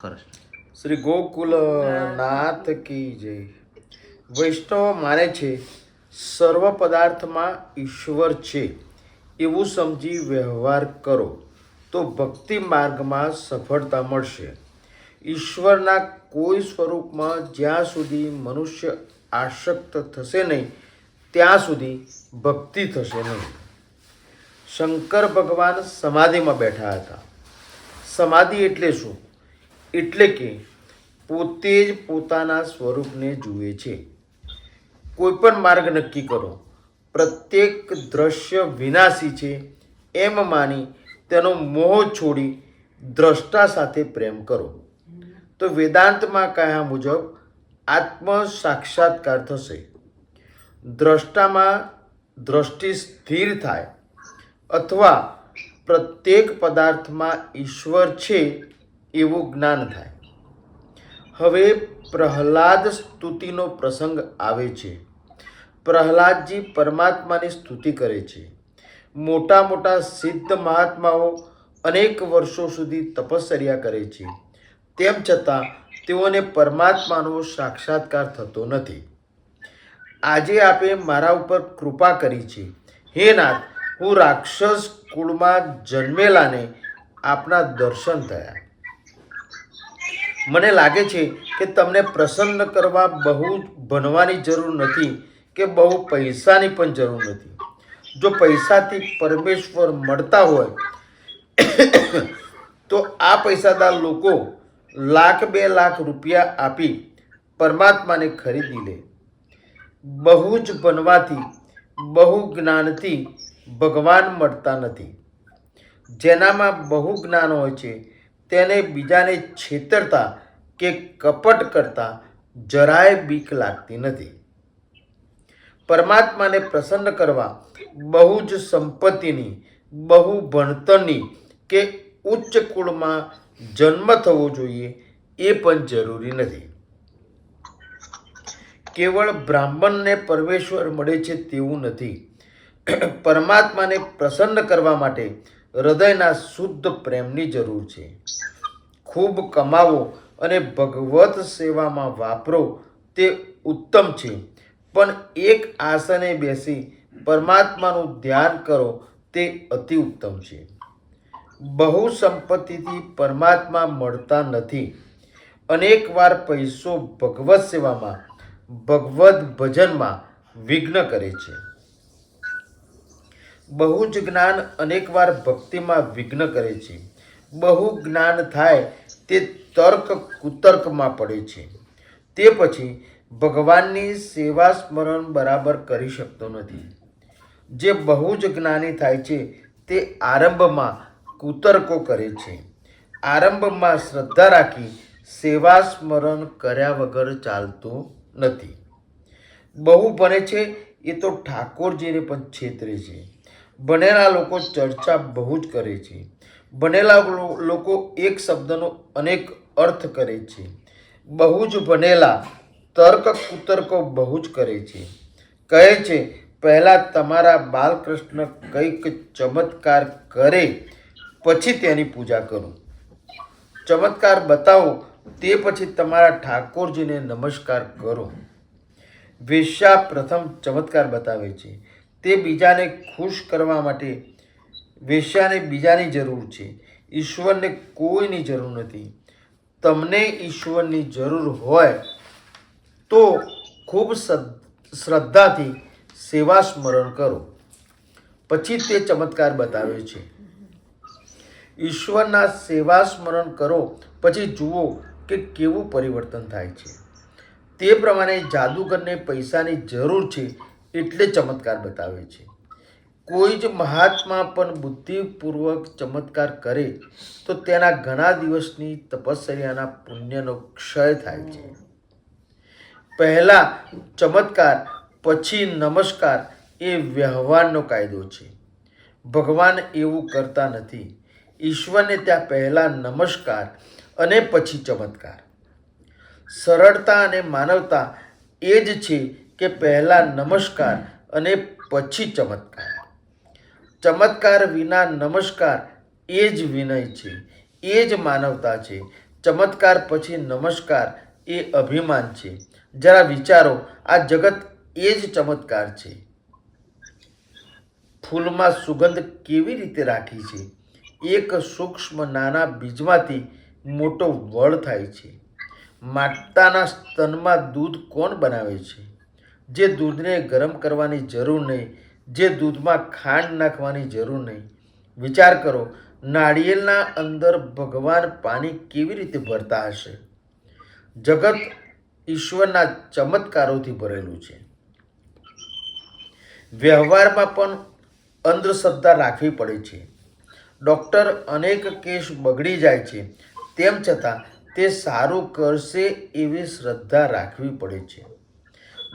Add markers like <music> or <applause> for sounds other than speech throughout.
કરે શ્રી ગોકુલ નાથ કી જય. વૈષ્ણવ માને છે, સર્વ પદાર્થમાં ઈશ્વર છે, એવું સમજી વ્યવહાર કરો, તો ભક્તિ માર્ગમાં સફળતા મળશે. ઈશ્વરના કોઈ સ્વરૂપમાં જ્યાં સુધી મનુષ્ય આશક્ત થશે નહીં, ત્યાં સુધી ભક્તિ થશે નહીં. શંકર ભગવાન સમાધિમાં બેઠા હતા. સમાધિ એટલે શું? એટલે કે પોતે જ પોતાના સ્વરૂપને જુએ છે. કોઈ પણ માર્ગ નક્કી કરો. પ્રત્યેક દ્રશ્ય વિનાશી છે. એમ માની તેનો મોહ છોડી દ્રષ્ટા સાથે પ્રેમ કરો. તો વેદાંતમાં કહ્યા મુજબ આત્મ સાક્ષાત્કાર થશે. દ્રષ્ટામાં દ્રષ્ટિ સ્થિર થાય અથવા પ્રત્યેક પદાર્થમાં ઈશ્વર છે એવું જ્ઞાન થાય. હવે પ્રહલાદ સ્તુતિનો પ્રસંગ આવે છે. પ્રહલાદજી પરમાત્માની સ્તુતિ કરે છે. મોટા મોટા સિદ્ધ મહાત્માઓ અનેક વર્ષો સુધી તપશ્ચર્યા કરે છે. તેમ છતાં તેઓને પરમાત્માનો સાક્ષાત્કાર થતો નથી. આજે આપે મારા ઉપર કૃપા કરી છે. હે નાથ, હું રાક્ષસ કુળમાં જન્મેલાને આપના દર્શન થયા. મને લાગે છે કે તમને પ્રસન્ન કરવા બહુ ભણવાની જરૂર નથી કે બહુ પૈસાની પણ જરૂર નથી. જો પૈસાથી પરમેશ્વર મળતા હોય, તો આ પૈસાદાર લોકો લાખ બે લાખ રૂપિયા આપી પરમાત્માને ખરીદી લે. બહુ જ બનવાથી બહુ જ્ઞાનથી ભગવાન મળતા નથી. જેનામાં બહુ જ્ઞાન હોય છે તેને બીજાને છેતરતા કે કપટ કરતા જરાય બીક લાગતી નથી. પરમાત્માને પ્રસન્ન કરવા બહુ જ સંપત્તિની, બહુ ભણતરની કે ઉચ્ચ કુળમાં જન્મ થવો જોઈએ એ પણ જરૂરી નથી. કેવળ બ્રાહ્મણને પરમેશ્વર મળે છે તેવું નથી. પરમાત્માને પ્રસન્ન કરવા માટે હૃદયના શુદ્ધ પ્રેમની જરૂર છે. ખૂબ કમાવો અને ભગવત સેવામાં વાપરો, તે ઉત્તમ છે. પણ એક આસને બેસી પરમાત્માનું ધ્યાન કરો, તે અતિ ઉત્તમ છે. બહુ સંપત્તિથી પરમાત્મા મળતા નથી. અનેકવાર પૈસો ભગવત સેવામાં ભગવદ ભજનમાં વિઘ્ન કરે છે. બહુ જ જ્ઞાન અનેકવાર ભક્તિમાં વિઘ્ન કરે છે. બહુ જ્ઞાન થાય તે તર્ક કુતર્કમાં પડે છે. તે પછી ભગવાનની સેવા સ્મરણ બરાબર કરી શકતો નથી. જે બહુ જ જ્ઞાની થાય છે તે આરંભમાં કુતર્કો કરે છે. આરંભમાં શ્રદ્ધા રાખી સેવા સ્મરણ કર્યા વગર ચાલતું નથી. બહુ ભણે છે એ તો ઠાકોરજીને પણ છેતરે છે. ભણેલા લોકો ચર્ચા બહુ જ કરે છે. ભણેલા લોકો એક શબ્દનો અનેક અર્થ કરે છે. બહુ જ ભણેલા તર્ક કુતર્કો બહુ જ કરે છે. કહે છે, પહેલાં તમારા બાલકૃષ્ણ કંઈક ચમત્કાર કરે, પછી તેની પૂજા કરો. ચમત્કાર બતાવો, તે પછી તમારા ઠાકોરજીને નમસ્કાર કરો. વેશ્યા પ્રથમ ચમત્કાર બતાવે છે. તે બીજાને ખુશ કરવા માટે વેશ્યાને બીજાની જરૂર છે. ઈશ્વરને કોઈની જરૂર નથી. તમને ઈશ્વરની જરૂર હોય તો ખૂબ શ્રદ્ધાથી સેવા સ્મરણ કરો. પછી તે ચમત્કાર બતાવે છે. ઈશ્વરના સેવા સ્મરણ કરો, પછી જુઓ કે કેવું પરિવર્તન થાય છે. તે પ્રમાણે જાદુગરને પૈસાની જરૂર છે એટલે ચમત્કાર બતાવે છે. કોઈ જ મહાત્મા પણ બુદ્ધિપૂર્વક ચમત્કાર કરે તો તેના ઘણા દિવસની તપશ્ચર્યાના પુણ્યનો ક્ષય થાય છે. પહેલા ચમત્કાર, પછી નમસ્કાર એ વ્યવહારનો કાયદો છે. ભગવાન એવું કરતા નથી. ઈશ્વરને ત્યાં પહેલા નમસ્કાર અને પછી ચમત્કાર. સરળતા અને માનવતા એ જ છે કે પહેલાં નમસ્કાર અને પછી ચમત્કાર. ચમત્કાર વિના નમસ્કાર એ જ વિનય છે, એ જ માનવતા છે. ચમત્કાર પછી નમસ્કાર એ અભિમાન છે. જરા વિચારો, આ જગત એ જ ચમત્કાર છે. ફૂલમાં સુગંધ કેવી રીતે રાખી છે? એક સૂક્ષ્મ નાના બીજમાંથી મોટો વડ થાય છે. માતાના સ્તનમાં દૂધ કોણ બનાવે છે? જે દૂધને ગરમ કરવાની જરૂર નહીં, જે દૂધમાં ખાંડ નાખવાની જરૂર નહીં. વિચાર કરો, નાળિયેરના અંદર ભગવાન પાણી કેવી રીતે ભરતા હશે? જગત ઈશ્વરના ચમત્કારોથી ભરેલું છે. વ્યવહારમાં પણ અંધશ્રદ્ધા રાખવી પડે છે. ડૉક્ટર અનેક કેસ બગડી જાય છે, તેમ છતાં તે સારું કરશે એવી શ્રદ્ધા રાખવી પડે છે.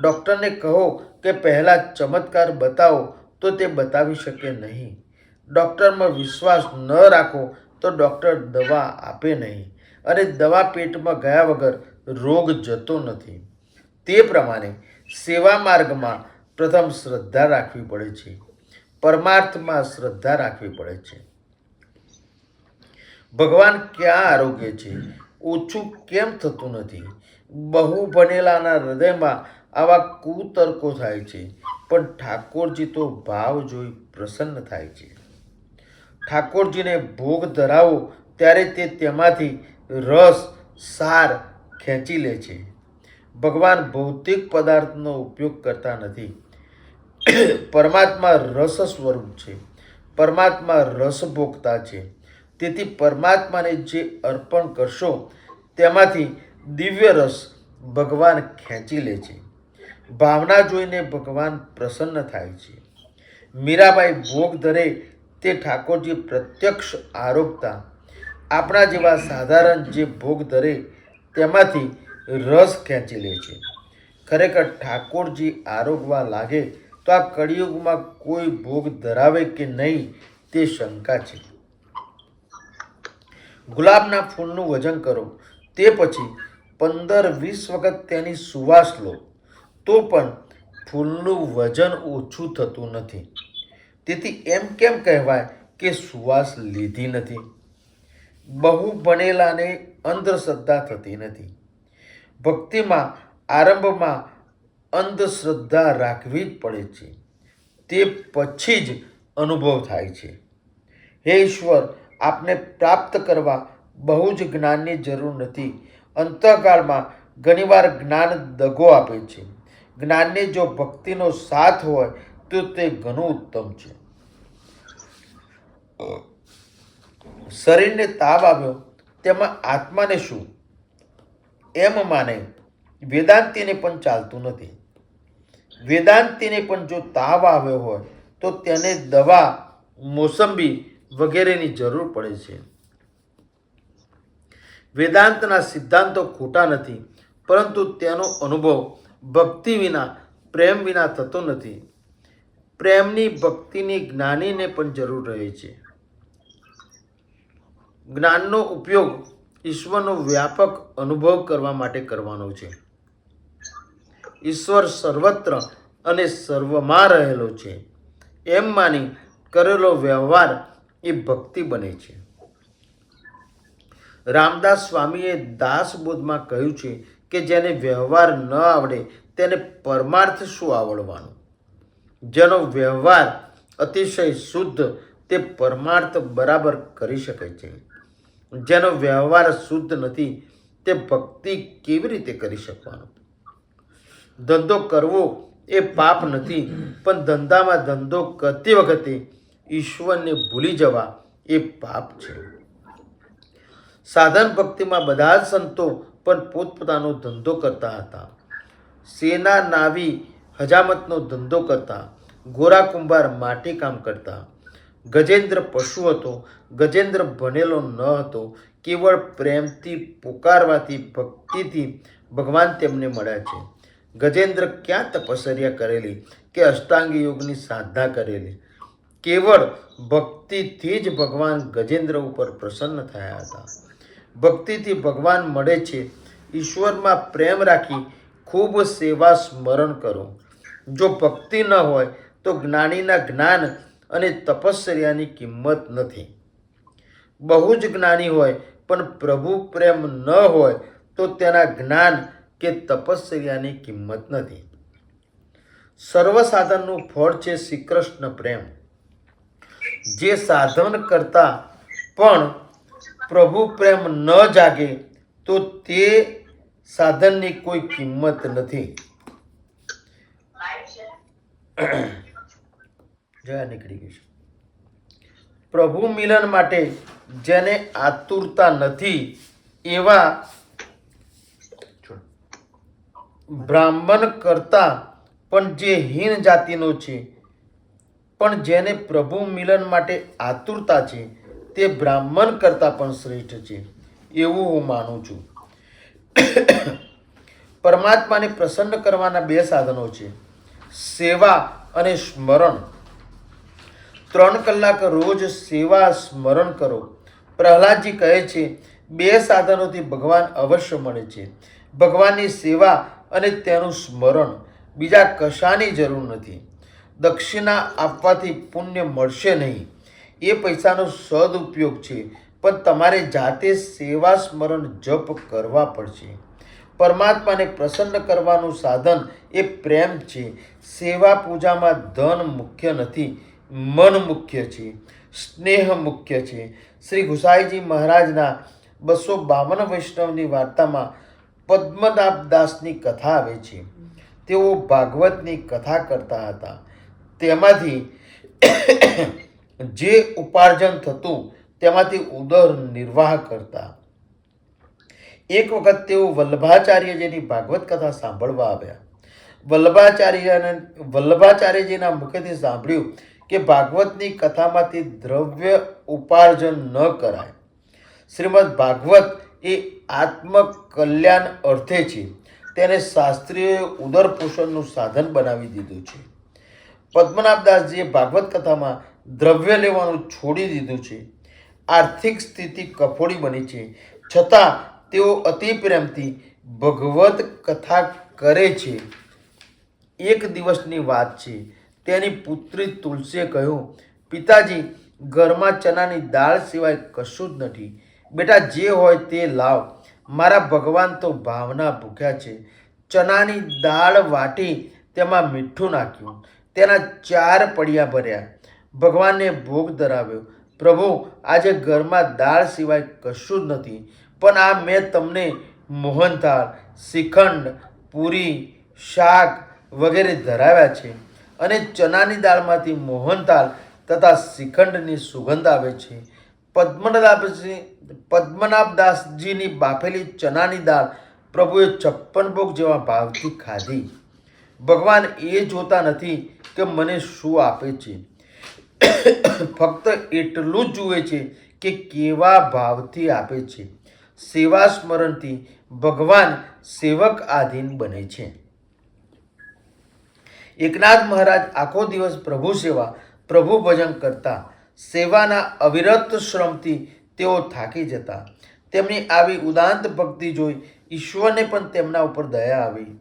ડૉક્ટરને કહો કે પહેલાં ચમત્કાર બતાવો, તો તે બતાવી શકે નહીં. ડૉક્ટરમાં વિશ્વાસ ન રાખો, તો ડૉક્ટર દવા આપે નહીં. અને દવા પેટમાં ગયા વગર રોગ જતો નથી. તે પ્રમાણે સેવા માર્ગમાં પ્રથમ શ્રદ્ધા રાખવી પડે છે. પરમાર્થમાં શ્રદ્ધા રાખવી પડે છે. ભગવાન ક્યાં આરોગ્ય છે? ઓછું કેમ થતું નથી? બહુ ભણેલાના હૃદયમાં આવા કુતર્કો થાય છે. પણ ઠાકોરજી તો ભાવ જોઈ પ્રસન્ન થાય છે. ઠાકોરજીને ભોગ ધરાવો ત્યારે તે તેમાંથી રસ, સાર ખેંચી લે છે. ભગવાન ભૌતિક પદાર્થનો ઉપયોગ કરતા નથી. પરમાત્મા રસ સ્વરૂપ છે. પરમાત્મા રસ ભોગતા છે. તેથી પરમાત્માને જે અર્પણ કરશો, તેમાંથી દિવ્ય રસ ભગવાન ખેંચી લે છે. ભાવના જોઈને ભગવાન પ્રસન્ન થાય છે. મીરાબાઈ ભોગ ધરે તે ઠાકોરજી પ્રત્યક્ષ આરોપતા આપણા જેવા સાધારણ જે ભોગ ધરે તેમાંથી રસ ખેંચી લે છે. ખરેખર ઠાકોરજી આરોગવા લાગે તો આ કળિયુગમાં કોઈ ભોગ ધરાવે કે નહીં તે શંકા છે. ગુલાબના ફૂલનું વજન કરો, તે પછી પંદર વીસ વખત તેની સુવાસ લો. તો પણ ફૂલનું વજન ઓછું થતું નથી. તેથી એમ કેમ કહેવાય કે સુવાસ લીધી નથી? બહુ ભણેલાને અંધશ્રદ્ધા થતી નથી. ભક્તિમાં, આરંભમાં અંધશ્રદ્ધા રાખવી જ પડે છે. તે પછી જ અનુભવ થાય છે. હે ઈશ્વર, આપને પ્રાપ્ત કરવા બહુ જ જ્ઞાનની જરૂર નથી. અંતકાળમાં ઘણીવાર જ્ઞાન દગો આપે છે. જ્ઞાનને જો ભક્તિનો સાથ હોય, તો તે ઘણું ઉત્તમ છે. શરીરને તાવ આવ્યો, તેમાં આત્માને શું? એમ માને, વેદાંતિને પણ ચાલતું નથી. વેદાંતિને પણ જો તાવ આવ્યો હોય, તો તેને દવા, મોસંબી વગેરેની જરૂર પડે છે. વેદાંતના સિદ્ધાંતો ખોટા નથી, પરંતુ તેનો અનુભવ ભક્તિ વિના, પ્રેમ વિના થતો નથી. પ્રેમની ભક્તિની જ્ઞાનીને પણ જરૂર રહે છે. જ્ઞાનનો ઉપયોગ ઈશ્વરનો વ્યાપક અનુભવ કરવા માટે કરવાનો છે. ઈશ્વર સર્વત્ર અને સર્વમાં રહેલો છે. એમ માની કરેલો વ્યવહાર એ ભક્તિ બને છે. રામદાસ સ્વામીએ દાસબોધમાં કહ્યું છે કે જેને વ્યવહાર ન આવડે તેને પરમાર્થ શું આવડવાનું? જેનો વ્યવહાર અતિશય શુદ્ધ તે પરમાર્થ બરાબર કરી શકે છે. જેનો વ્યવહાર શુદ્ધ નથી તે ભક્તિ કેવી રીતે કરી શકવાનો? ધંધો કરવો એ પાપ નથી, પણ ધંધામાં ધંધો કરતી વખતે ઈશ્વરને ભૂલી જવા એ પાપ છે. સાધન ભક્તિમાં બધા સંતો પણ પોતપોતાનો ધંધો કરતા હતા. સેના નાવી હજામતનો ધંધો કરતા, ગોરા કુંભાર માટી કામ કરતા. ગજેન્દ્ર પશુ હતો, ગજેન્દ્ર ભણેલો ન હતો, કેવળ પ્રેમથી પુકારવાથી, ભક્તિથી ભગવાન તેમને મળ્યા છે. ગજેન્દ્ર ક્યાં તપશ્ચર્યા કરેલી કે અષ્ટાંગ યોગની સાધના કરેલી? કેવળ ભક્તિથી જ ભગવાન ગજેન્દ્ર ઉપર પ્રસન્ન થયા હતા. ભક્તિથી ભગવાન મળે છે. ઈશ્વરમાં પ્રેમ રાખી ખૂબ સેવા સ્મરણ કરો. જો ભક્તિ ન હોય, તો જ્ઞાનીના જ્ઞાન અને તપશ્ચર્યાની કિંમત નથી. બહુ જ જ્ઞાની હોય, પણ પ્રભુ પ્રેમ ન હોય, તો તેના જ્ઞાન કે તપશ્ચર્યાની કિંમત નથી. સર્વ સાધનનું ફળ છે શ્રી કૃષ્ણ પ્રેમ. જે સાધન કરતા પણ પ્રભુ પ્રેમ ન જાગે તો તે સાધનની કોઈ કિંમત નથી. <coughs> જયા નીકળી છે. પ્રભુ મિલન માટે જેને આતુરતા નથી એવા બ્રાહ્મણ કરતા પણ જે હીન જાતિનો છે પણ જેને પ્રભુ મિલન માટે આતુરતા છે તે બ્રાહ્મણ કરતાં પણ શ્રેષ્ઠ છે, એવું હું માનું છું. પરમાત્માને પ્રસન્ન કરવાના બે સાધનો છે, સેવા અને સ્મરણ. ત્રણ કલાક રોજ સેવા સ્મરણ કરો. પ્રહલાદજી કહે છે, બે સાધનોથી ભગવાન અવશ્ય મળે છે, ભગવાનની સેવા અને તેનું સ્મરણ. બીજા કશાની જરૂર નથી. દક્ષિણા આપવાથી પુણ્ય મળશે નહીં. એ પૈસાનો સદુપયોગ છે. પણ તમારે જાતે સેવા સ્મરણ જપ કરવા પડશે. પરમાત્માને પ્રસન્ન કરવાનું સાધન એ પ્રેમ છે. સેવા પૂજામાં ધન મુખ્ય નથી, મન મુખ્ય છે, સ્નેહ મુખ્ય છે. શ્રી ગુસાઈજી મહારાજના બસો બાવન વૈષ્ણવની વાર્તામાં પદ્મનાભ દાસની કથા આવે છે. તેઓ ભાગવતની કથા કરતા હતા. તેમાંથી જે ઉપાર્જન થતું તેમાંથી ઉદર નિર્વાહ કરતા. એક વખત તેઓ વલ્લભાચાર્યજીની ભાગવત કથા સાંભળવા આવ્યા. વલ્લભાચાર્યને વલ્લભાચાર્યજીના મુખેથી સાંભળ્યું કે ભાગવતની કથામાંથી દ્રવ્ય ઉપાર્જન ન કરાય. શ્રીમદ ભાગવત એ આત્મકલ્યાણ અર્થે છે. તેને શાસ્ત્રીય ઉદર પોષણનું સાધન બનાવી દીધું છે. પદ્મનાભદાસજીએ ભાગવત કથામાં દ્રવ્ય લેવાનું છોડી દીધું છે. આર્થિક સ્થિતિ કફોડી બની છે. છતાં તેઓ અતિ પ્રેમથી ભગવત કથા કરે છે. એક દિવસની વાત છે. તેની પુત્રી તુલસીએ કહ્યું, પિતાજી, ઘરમાં ચણાની દાળ સિવાય કશું જ નથી. બેટા, જે હોય તે લાવ. મારા ભગવાન તો ભાવના ભૂખ્યા છે. ચણાની દાળ વાટી તેમાં મીઠું નાખ્યું. તેના ચાર પડિયા ભર્યા. ભગવાનને ભોગ ધરાવ્યો. પ્રભુ, આજે ઘરમાં દાળ સિવાય કશું જ નથી, પણ આ મેં તમને મોહનથાળ શ્રીખંડ, પૂરી, શાક વગેરે ધરાવ્યા છે અને ચણાની દાળમાંથી મોહનથાળ તથા શ્રીખંડની સુગંધ આવે છે. પદ્મનાભજી પદ્મનાભદાસજીની બાફેલી ચણાની દાળ પ્રભુએ છપ્પન ભોગ જેવા ભાવથી ખાધી. ભગવાન એ જોતા નથી કે મને શું આપે છે. ફક્ત એટલું જ જુએ છે કે કેવા ભાવથી આપે છે. સેવા સ્મરણથી ભગવાન સેવક આધીન બને છે. એકનાથ મહારાજ આખો દિવસ પ્રભુ સેવા, પ્રભુ ભજન કરતા, સેવાના અવિરત શ્રમથી તેઓ થાકી જતા. તેમની આવી ઉદાંત ભક્તિ જોઈ ઈશ્વરને પણ તેમના ઉપર દયા આવી.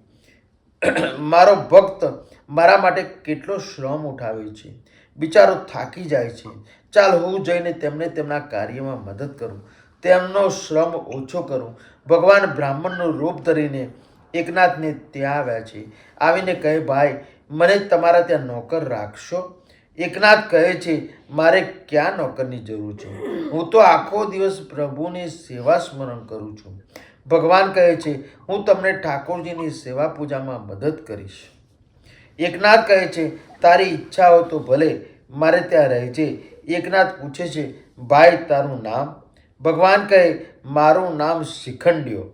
મારો ભક્ત મારા માટે કેટલો શ્રમ ઉઠાવે છે. બિચારો થાકી જાય છે. ચાલ હું જઈને તેમને તેમના કાર્યમાં મદદ કરું. તેમનો શ્રમ ઓછો કરું. ભગવાન બ્રાહ્મણનું રૂપ ધરીને એકનાથને ત્યાં આવ્યા છે. આવીને કહે, ભાઈ, મને તમારા ત્યાં નોકર રાખશો? એકનાથ કહે છે, મારે ક્યાં નોકરની જરૂર છે? હું તો આખો દિવસ પ્રભુની સેવા સ્મરણ કરું છું. ભગવાન કહે છે, હું તમને ઠાકોરજીની સેવા પૂજામાં મદદ કરીશ. એકનાથ કહે છે, તારી ઈચ્છા હોય તો ભલે, મારે ત્યાં રહેજે એકનાથ પૂછે છે, ભાઈ, તારું નામ? ભગવાન કહે, મારું નામ શિખંડિયો.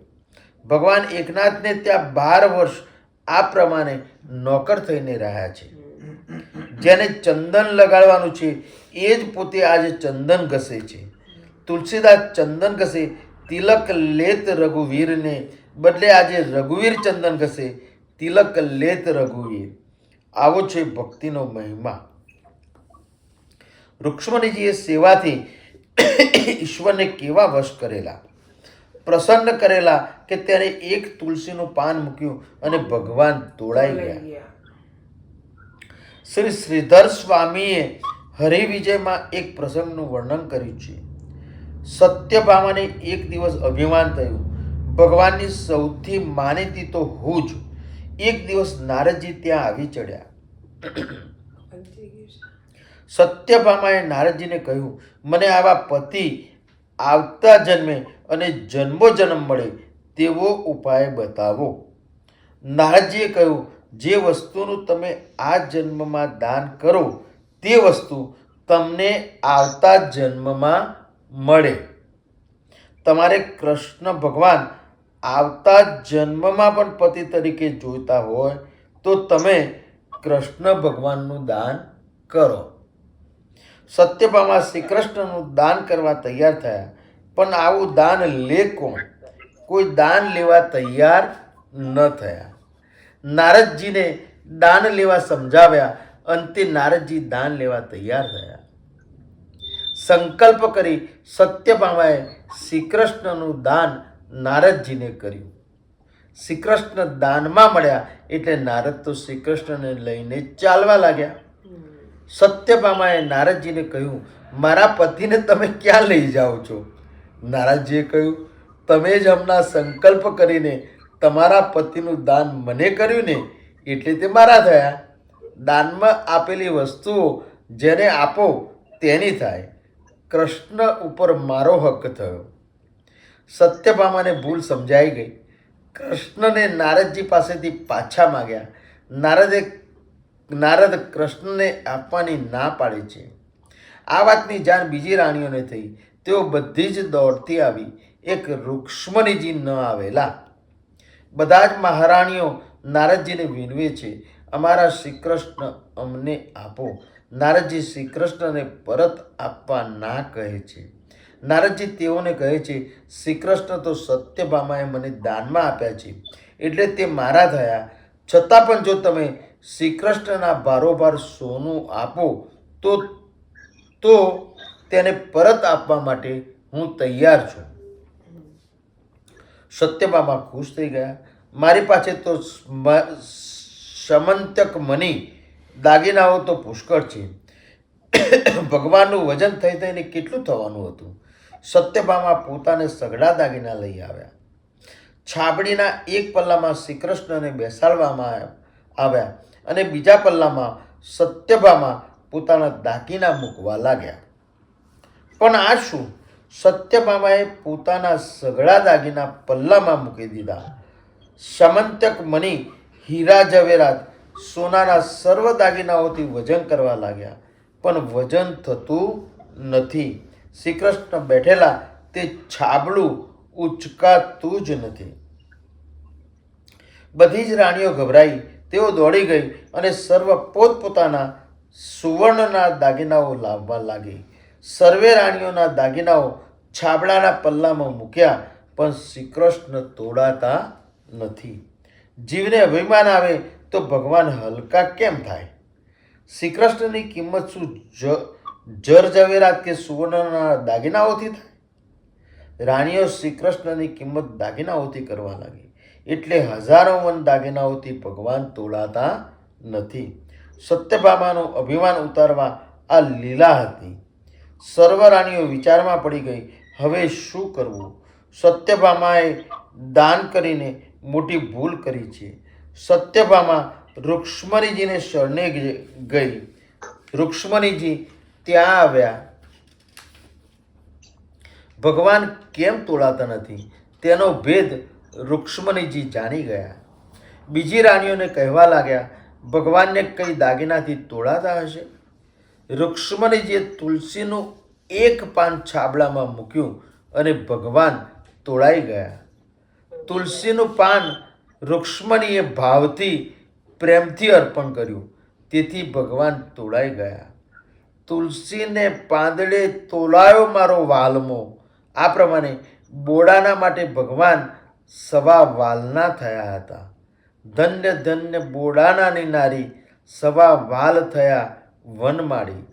ભગવાન એકનાથને ત્યાં બાર વર્ષ આ પ્રમાણે નોકર થઈને રહ્યા છે. જેને ચંદન લગાડવાનું છે, એ જ પોતે આજે ચંદન ઘસે છે. તુલસીદાસ ચંદન ઘસે, તિલક લેત રઘુવીરને બદલે આજે રઘુવીર ચંદન ઘસે, તિલક લેત રઘુવીર. આવો છે ભક્તિનો મહિમા. રૂક્ષ્મણીજીએ સેવાથી ઈશ્વરને કેવા વશ કરેલા? પ્રસન્ન કરેલા કે ત્યારે એક તુલસીનું પાન મૂક્યું અને ભગવાન દોડાઈ ગયા. શ્રી શ્રીધર સ્વામીએ હરિવિજયમાં એક પ્રસંગનું વર્ણન કર્યું છે. સત્યભામાને એક દિવસ અભિમાન થયું. ભગવાનની સૌથી માનીતી તો હું જ એક દિવસ નારદજી ત્યાં આવી ચડ્યા. સત્યભામાએ નારદજીને કહ્યું મને આવા પતિ આવતા જન્મે અને જન્મો જન્મ મળે તેવો ઉપાય બતાવો. નારદજીએ કહ્યું જે વસ્તુનું તમે આ જન્મમાં દાન કરો તે વસ્તુ તમને આવતા જન્મમાં મળે. તમારે કૃષ્ણ ભગવાન આવતા જન્મમાં પણ પતિ તરીકે જોઈતા હોય, તો તમે કૃષ્ણ ભગવાનનું દાન કરો. સત્યભામા શ્રી કૃષ્ણનું દાન કરવા તૈયાર થયા, પણ આવું દાન લે કોણ? કોઈ દાન લેવા તૈયાર ન થયા. નારદજીને દાન લેવા સમજાવ્યા, અંતે નારદજી દાન લેવા તૈયાર થયા. સંકલ્પ કરી સત્યભામાએ શ્રી કૃષ્ણનું દાન નારદજીને કર્યું. શ્રી કૃષ્ણ દાનમાં મળ્યા એટલે નારદ તો શ્રી કૃષ્ણને લઈને ચાલવા લાગ્યા. સત્યભામાએ નારદજીને કહ્યું, મારા પતિને તમે ક્યાં લઈ જાઓ છો? નારદજીએ કહ્યું, તમે જ હમણાં સંકલ્પ કરીને તમારા પતિનું દાન મને કર્યું ને એટલે તે મારા થયા. દાનમાં આપેલી વસ્તુઓ જેને આપો તેની થાય. કૃષ્ણ ઉપર મારો હક થયો. સત્યભામાને ભૂલ સમજાઈ ગઈ. કૃષ્ણને નારદજી પાસેથી પાછા માગ્યા. નારદે, નારદ કૃષ્ણને આપવાની ના પાડે છે. આ વાતની જાણ બીજી રાણીઓને થઈ. તેઓ બધી જ દોડતી આવી. એક રૂક્ષ્મણીજી ન આવેલા. બધા જ મહારાણીઓ નારદજીને વિનવે છે. અમારા શ્રી કૃષ્ણ અમને આપો. નારદજી શ્રી કૃષ્ણને પરત આપવા ના કહે છે. નારદજી તેઓને કહે છે શ્રી કૃષ્ણ તો સત્યભામાએ મને દાનમાં આપ્યા છે. એટલે તે મારા થયા. છતાં પણ જો તમે શ્રી કૃષ્ણના બારોબાર સોનું આપો, તો તો તેને પરત આપવા માટે હું તૈયાર છું. સત્યભામા ખુશ થઈ ગયા. મારી પાસે તો સમંતક મની, દાગીનાઓ તો પુષ્કળ છે. ભગવાનનું વજન થઈ થઈને કેટલું થવાનું હતું? સત્યભામા પોતાને સઘળા દાગીના લઈ આવ્યા. છાબડીના એક પલ્લામાં શ્રી કૃષ્ણને બેસાડવામાં આવ્યા- અને બીજા પલ્લામાં સત્યભામા પોતાના દાગીના મૂકવા લાગ્યા. પણ આ શું? સત્યભામાએ પોતાના સઘળા દાગીના પલ્લામાં મૂકી દીધા. સમંતક મની હીરા જવેરાત સોનાના સર્વ દાગીનાઓથી વજન કરવા લાગ્યા. પણ વજન થતું નથી. શ્રી કૃષ્ણ બેઠેલા તે છાબડું ઉચકાતું જ નથી. બધી જ રાણીઓ ગભરાઈ, તેઓ દોડી ગઈ અને સર્વ પોતપોતાના સુવર્ણના દાગીનાઓ લાવવા લાગી. સર્વે રાણીઓના દાગીનાઓ છાબડાના પલ્લામાં મૂક્યા, પણ શ્રી કૃષ્ણ તોડાતા નથી. જીવને અભિમાન આવે તો ભગવાન હલકા કેમ થાય? શ્રી કૃષ્ણની કિંમત શું જ જર ઝવેરાત કે સુવર્ણના દાગીનાઓથી થાય? રાણીઓ શ્રી કૃષ્ણની કિંમત દાગીનાઓથી કરવા લાગી. એટલે હજારો વન દાગીનાઓથી ભગવાન તોડાતા નથી. સત્યભામાનું અભિમાન ઉતારવા આ લીલા હતી. સર્વ રાણીઓ વિચારમાં પડી ગઈ, હવે શું કરવું? સત્યભામાએ દાન કરીને મોટી ભૂલ કરી છે. સત્યભામા રૂક્ષ્મણીજીને શરણે ગઈ. રૂક્ષ્મણીજી ત્યાં આવ્યા. ભગવાન કેમ તોડાતા નથી? તેનો ભેદ રૂક્ષ્મણીજી જાણી ગયા. બીજી રાણીઓને કહેવા લાગ્યા, ભગવાનને કઈ દાગીનાથી તોડાતા હશે? રૂક્ષ્મણીજીએ તુલસીનું એક પાન છાબડામાં મૂક્યું અને ભગવાન તોડાઈ ગયા. તુલસીનું પાન રૂક્ષ્મણીએ ભાવથી પ્રેમથી અર્પણ કર્યું. તેથી ભગવાન તોડાઈ ગયા. તુલસીને પાંદડે તોલાયો મારો વાલમો. આ પ્રમાણે બોડાના માટે ભગવાન સવા વાલના થયા હતા. ધન્ય ધન્ય બોડાનાની નારી સવા વાલ થયા વનમાળી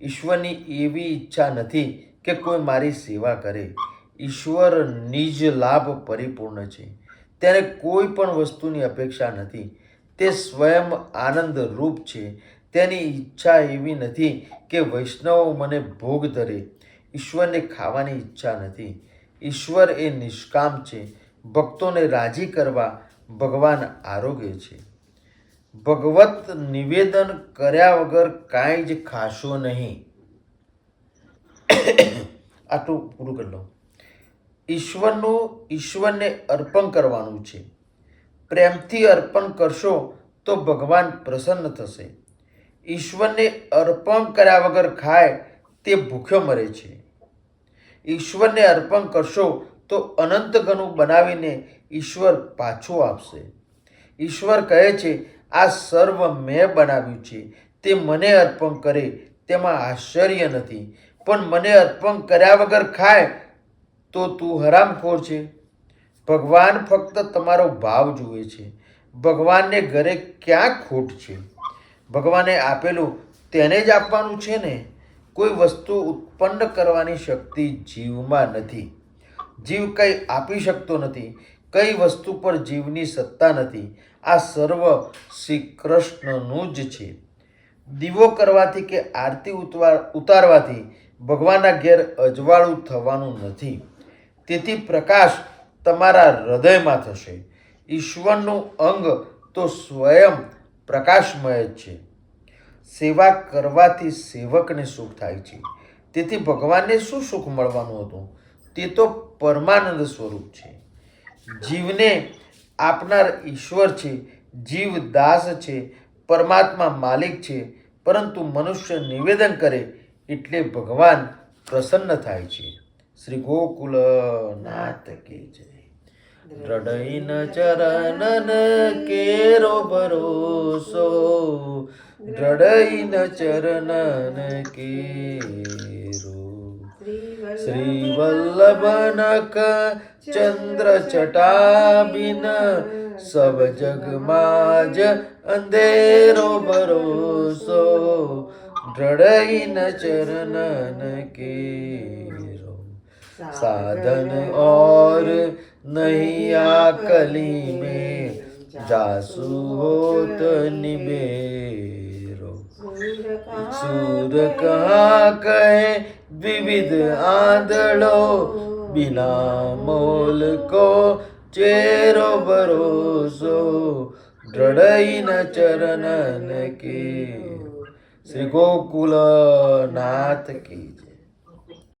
ઈશ્વરની એવી ઈચ્છા નથી કે કોઈ મારી સેવા કરે. ઈશ્વર નિજ લાભ પરિપૂર્ણ છે. તેને કોઈ પણ વસ્તુની અપેક્ષા નથી. તે સ્વયં આનંદ રૂપ છે. તેની ઈચ્છા એવી નથી કે વૈષ્ણવો મને ભોગ ધરે. ઈશ્વરને ખાવાની ઈચ્છા નથી. ઈશ્વર એ નિષ્કામ છે. ભક્તોને રાજી કરવા ભગવાન આરોગ્ય છે. ભગવત નિવેદન કર્યા વગર કાંઈ જ ખાશો નહીં. આટલું પૂરું કરી લો ઈશ્વરનું, ઈશ્વરને અર્પણ કરવાનું છે. પ્રેમથી અર્પણ કરશો તો ભગવાન પ્રસન્ન થશે. ઈશ્વરને અર્પણ કર્યા વગર ખાય તે ભૂખ્યો મરે છે. ઈશ્વરને અર્પણ કરશો તો અનંત ઘણું બનાવીને ઈશ્વર પાછું આપશે. ઈશ્વર કહે છે, આ સર્વ મેં બનાવ્યું છે. તે મને અર્પણ કરે, તેમાં આશ્ચર્ય નથી. પણ મને અર્પણ કર્યા વગર ખાય તો તું હરામખોર છે. ભગવાન ફક્ત તમારો ભાવ જુએ છે. ભગવાનને ઘરે ક્યાં ખોટ છે? ભગવાને આપેલું તેને જ આપવાનું છે ને? કોઈ વસ્તુ ઉત્પન્ન કરવાની શક્તિ જીવમાં નથી. જીવ કંઈ આપી શકતો નથી. કઈ વસ્તુ પર જીવની સત્તા નથી. આ સર્વ શ્રી કૃષ્ણનું જ છે. દીવો કરવાથી કે આરતી ઉતારવાથી ભગવાનના ઘેર અજવાળું થવાનું નથી. તેથી પ્રકાશ તમારા હૃદયમાં થશે. ઈશ્વરનું અંગ તો સ્વયં પ્રકાશમય જ છે. સેવા કરવાથી સેવકને સુખ થાય છે. તેથી ભગવાનને શું સુખ મળવાનું હતું? તે તો પરમાનંદ સ્વરૂપ છે. જીવને આપનાર ઈશ્વર છે, જીવ દાસ છે, પરમાત્મા માલિક છે, પરંતુ મનુષ્ય નિવેદન કરે એટલે ભગવાન પ્રસન્ન થાય છે. શ્રી ગોકુલનાથ કે જય. દ્રઢઈન ચરણન કેરો ભરોસો. દ્રઢઈન ચરણન કેરો. શ્રી વલ્લભનક ચંદ્ર ચટાબિન સબ જગમાં જ અંધેરો ભરોસો. દ્રઢઈન ચરણન કેરો. સાધન ઓર नहीं आ कली में जासू होत निबेरो सूर कहा कहे विविध आंधड़ो बिना मोल को चेरो भरोसो દ્રઢઈ ન ચરણન કે શ્રી ગોકુલ નાથ કી